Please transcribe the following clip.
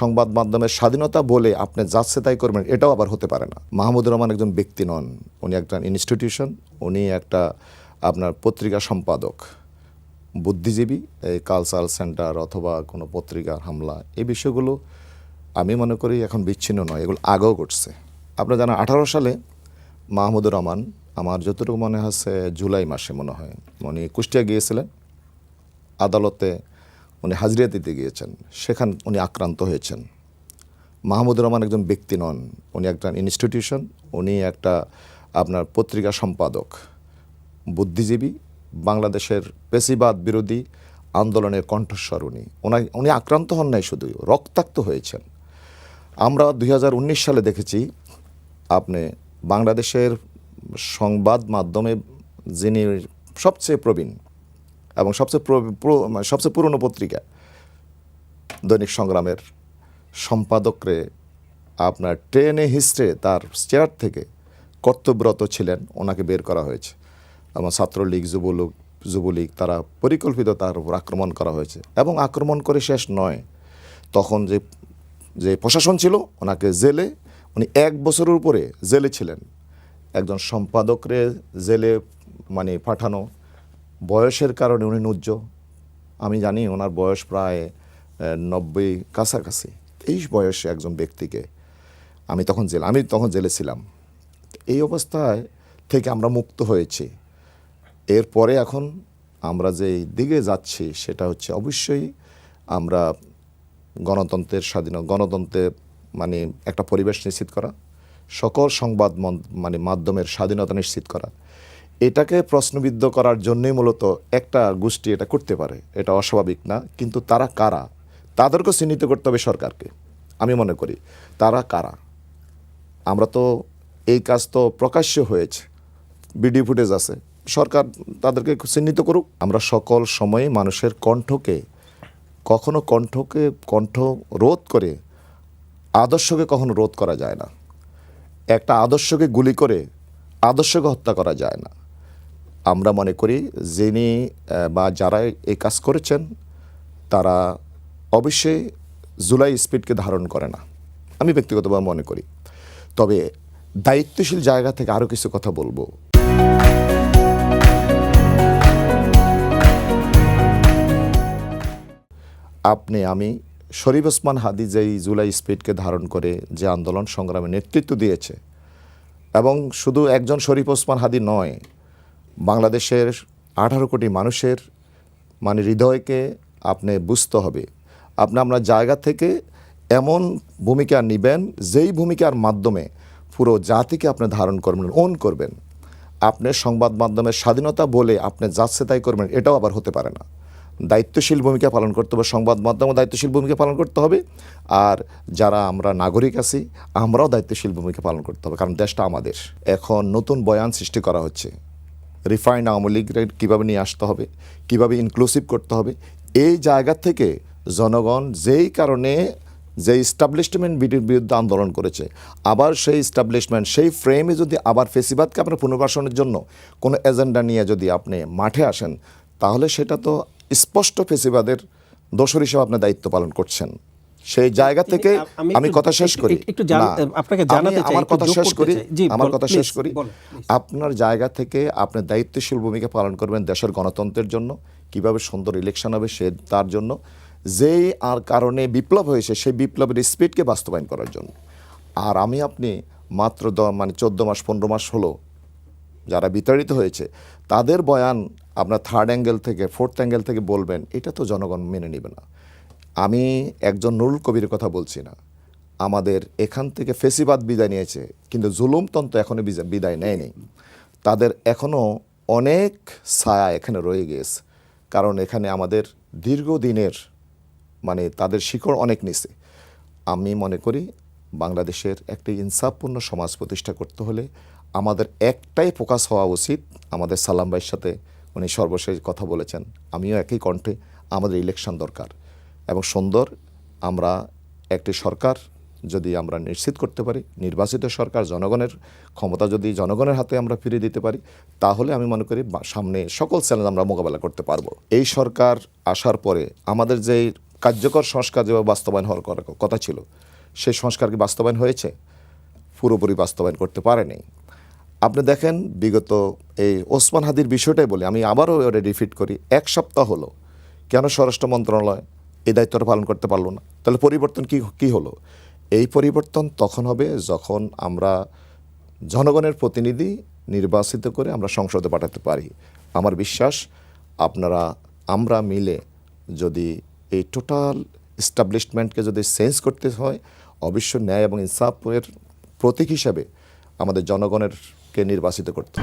সংবাদ মাধ্যমের স্বাধীনতা বলে আপনি যাচ্ছে তাই করবেন, এটাও আবার হতে পারে না। মাহমুদুর রহমান একজন ব্যক্তি নন। উনি একজন ইনস্টিটিউশন উনি একটা আপনার পত্রিকা সম্পাদক। বুদ্ধিজীবী, এই কালচারাল সেন্টার অথবা কোনো পত্রিকার হামলা, এই বিষয়গুলো আমি মনে করি এখন বিচ্ছিন্ন নয়, এগুলো আগেও ঘটছে। আপনারা জানেন, আঠারো সালে মাহমুদুর রহমান, আমার যতটুকু মনে হচ্ছে জুলাই মাসে মনে হয়, উনি কুষ্টিয়া গিয়েছিলেন। আদালতে উনি হাজিরা দিতে গিয়েছেন। সেখান উনি আক্রান্ত হয়েছেন। মাহমুদুর রহমান একজন ব্যক্তি নন। উনি একটা ইনস্টিটিউশন উনি একটা আপনার পত্রিকা সম্পাদক। বুদ্ধিজীবী, বাংলাদেশের পেশিবাদ বিরোধী আন্দোলনের কণ্ঠস্বর উনি। উনি আক্রান্ত হন নাই শুধু রক্তাক্ত হয়েছেন। আমরা দুই হাজার উনিশ সালে দেখেছি, আপনি বাংলাদেশের সংবাদ মাধ্যমে যিনি সবচেয়ে প্রবীণ এবং সবচেয়ে মানে সবচেয়ে পুরনো পত্রিকা দৈনিক সংগ্রামের সম্পাদকরে আপনার ট্রেনে হিস্ট্রে তার চেয়ার থেকে কর্তব্যরত ছিলেন, ওনাকে বের করা হয়েছে। এবং ছাত্রলীগ, যুবলীগ যুবলীগ তারা পরিকল্পিত তার উপর আক্রমণ করা হয়েছে। এবং আক্রমণ করে শেষ নয়। তখন যে যে প্রশাসন ছিল, ওনাকে জেলে, উনি এক বছরের উপরে জেলে ছিলেন। একজন সম্পাদকরে জেলে মানে পাঠানো বয়সের কারণে উনি নুজ্জ আমি জানি ওনার বয়স প্রায় নব্বই কাছাকাছি। তেইশ বয়সে একজন ব্যক্তিকে আমি তখন জেলে, আমি তখন জেলে ছিলাম। এই অবস্থায় থেকে আমরা মুক্ত হয়েছি। এরপরে এখন আমরা যে দিকে যাচ্ছি সেটা হচ্ছে অবশ্যই আমরা গণতন্ত্রের স্বাধীন গণতন্ত্রের মানে একটা পরিবেশ নিশ্চিত করা, সকল সংবাদ মানে মাধ্যমের স্বাধীনতা নিশ্চিত করা। এটাকে প্রশ্নবিদ্ধ করার জন্যই মূলত একটা গোষ্ঠী এটা করতে পারে। এটা অস্বাভাবিক না, কিন্তু তারা কারা? তাদেরকে চিহ্নিত করতে হবে সরকারকে, আমি মনে করি। তারা কারা? আমরা তো এই কাজ তো প্রকাশ্য হয়েছে, ভিডিও ফুটেজ আছে। সরকার তাদেরকে চিহ্নিত করুক। আমরা সকল সময়ে মানুষের কণ্ঠকে, কখনো কণ্ঠকে, কণ্ঠ রোধ করে, আদর্শকে কখনো রোধ করা যায় না। একটা আদর্শকে গুলি করে, আদর্শকে হত্যা করা যায় না। আমরা মনে করি যিনি বা যারা এই কাজ করেছেন, তারা অবশ্যই জুলাই স্পিডকে ধারণ করে না। আমি ব্যক্তিগতভাবে মনে করি। তবে দায়িত্বশীল জায়গা থেকে আরও কিছু কথা বলব। আপনি, আমি শরীফ ওসমান হাদি যেই জুলাই স্পিডকে ধারণ করে যে আন্দোলন সংগ্রামে নেতৃত্ব দিয়েছে, এবং শুধু একজন শরীফ ওসমান হাদি নয় বাংলাদেশের আঠারো কোটি মানুষের মানে হৃদয়কে আপনি বুঝতে হবে। আপনি আপনার জায়গা থেকে এমন ভূমিকা নেবেন, যেই ভূমিকার মাধ্যমে পুরো জাতিকে আপনি ধারণ করবেন ওন করবেন। আপনি সংবাদ মাধ্যমের স্বাধীনতা বলে আপনি যাচ্ছে তাই করবেন, এটাও আবার হতে পারে না। দায়িত্বশীল ভূমিকা পালন করতে হবে, সংবাদ মাধ্যমে দায়িত্বশীল ভূমিকা পালন করতে হবে। আর যারা আমরা নাগরিক আছি, আমরাও দায়িত্বশীল ভূমিকা পালন করতে হবে, কারণ দেশটা আমাদের। এখন নতুন বয়ান সৃষ্টি করা হচ্ছে। রিফাইন্ড আওয়ামী লীগকে কীভাবে নিয়ে আসতে হবে, কীভাবে ইনক্লুসিভ করতে হবে, এই জায়গা থেকে জনগণ যেই কারণে যে ইস্টাবলিশমেন্ট বিরুদ্ধে আন্দোলন করেছে, আবার সেই ইস্টাবলিশমেন্ট সেই ফ্রেমে যদি আবার ফেসিবাদকে আপনার পুনর্বাসনের জন্য কোনো এজেন্ডা নিয়ে যদি আপনি মাঠে আসেন, তাহলে সেটা তো স্পষ্ট ফেসিবাদের দোষর হিসেবে আপনি দায়িত্ব পালন করছেন। সেই জায়গা থেকে আমি কথা শেষ করি। একটু আপনাকে জানাতে চাই, আমার কথা শেষ করি আমার কথা শেষ করি। আপনার জায়গা থেকে আপনি দায়িত্বশীল ভূমিকা পালন করবেন দেশের গণতন্ত্রের জন্য কীভাবে সুন্দর ইলেকশন হবে সে তার জন্য। যেই আর কারণে বিপ্লব হয়েছে সেই বিপ্লবের স্পিডকে বাস্তবায়ন করার জন্য। আর আমি আপনি মাত্র দ মানে চোদ্দ মাস পনেরো মাস হলো যারা বিতাড়িত হয়েছে তাদের বয়ান আপনার থার্ড অ্যাঙ্গেল থেকে ফোর্থ অ্যাঙ্গেল থেকে বলবেন এটা তো জনগণ মেনে নেবে না। আমি একজন নুরুল কবির কথা বলছি না। আমাদের এখান থেকে ফেসিবাদ বিদায় নিয়েছে, কিন্তু জুলুমতন্ত্র এখনও বিদায় নেয়নি। তাদের এখনও অনেক ছায়া এখানে রয়ে গিয়েছে, কারণ এখানে আমাদের দীর্ঘদিনের মানে তাদের শিকড় অনেক নিচে। আমি মনে করি বাংলাদেশের একটি ইনসাফপূর্ণ সমাজ প্রতিষ্ঠা করতে হলে আমাদের একটাই ফোকাস হওয়া উচিত, আমাদের সালাম ভাইয়ের সাথে উনি সর্বশেষ কথা বলেছেন, আমিও একই কণ্ঠে, আমাদের ইলেকশন দরকার। এবং সুন্দর, আমরা একটি সরকার যদি আমরা নিশ্চিত করতে পারি, নির্বাচিত সরকার, জনগণের ক্ষমতা যদি জনগণের হাতে আমরা ফিরিয়ে দিতে পারি, তাহলে আমি মনে করি সামনে সকল চ্যালেঞ্জ আমরা মোকাবেলা করতে পারব। এই সরকার আসার পরে আমাদের যে কার্যকর সংস্কার যেভাবে বাস্তবায়ন হওয়ার কথা ছিল, সেই সংস্কার কি বাস্তবায়ন হয়েছে? পুরোপুরি বাস্তবায়ন করতে পারেনি। আপনি দেখেন, বিগত এই ওসমান হাদির বিষয়টাই বলি, আমি আবারও রিপিট করি, এক সপ্তাহ হলো, কেন স্বরাষ্ট্র মন্ত্রণালয় এই দায়িত্বটা পালন করতে পারল না। তাহলে পরিবর্তন কি কি হলো? এই পরিবর্তন তখন হবে যখন আমরা জনগণের প্রতিনিধি নির্বাচিত করে আমরা সংসদে পাঠাতে পারি। আমার বিশ্বাস আপনারা, আমরা মিলে যদি এই টোটাল এস্টাবলিশমেন্টকে যদি চেঞ্জ করতে হয় অবশ্য ন্যায় এবং ইনসাফের প্রতীক হিসাবে আমাদের জনগণেরকে নির্বাচিত করতে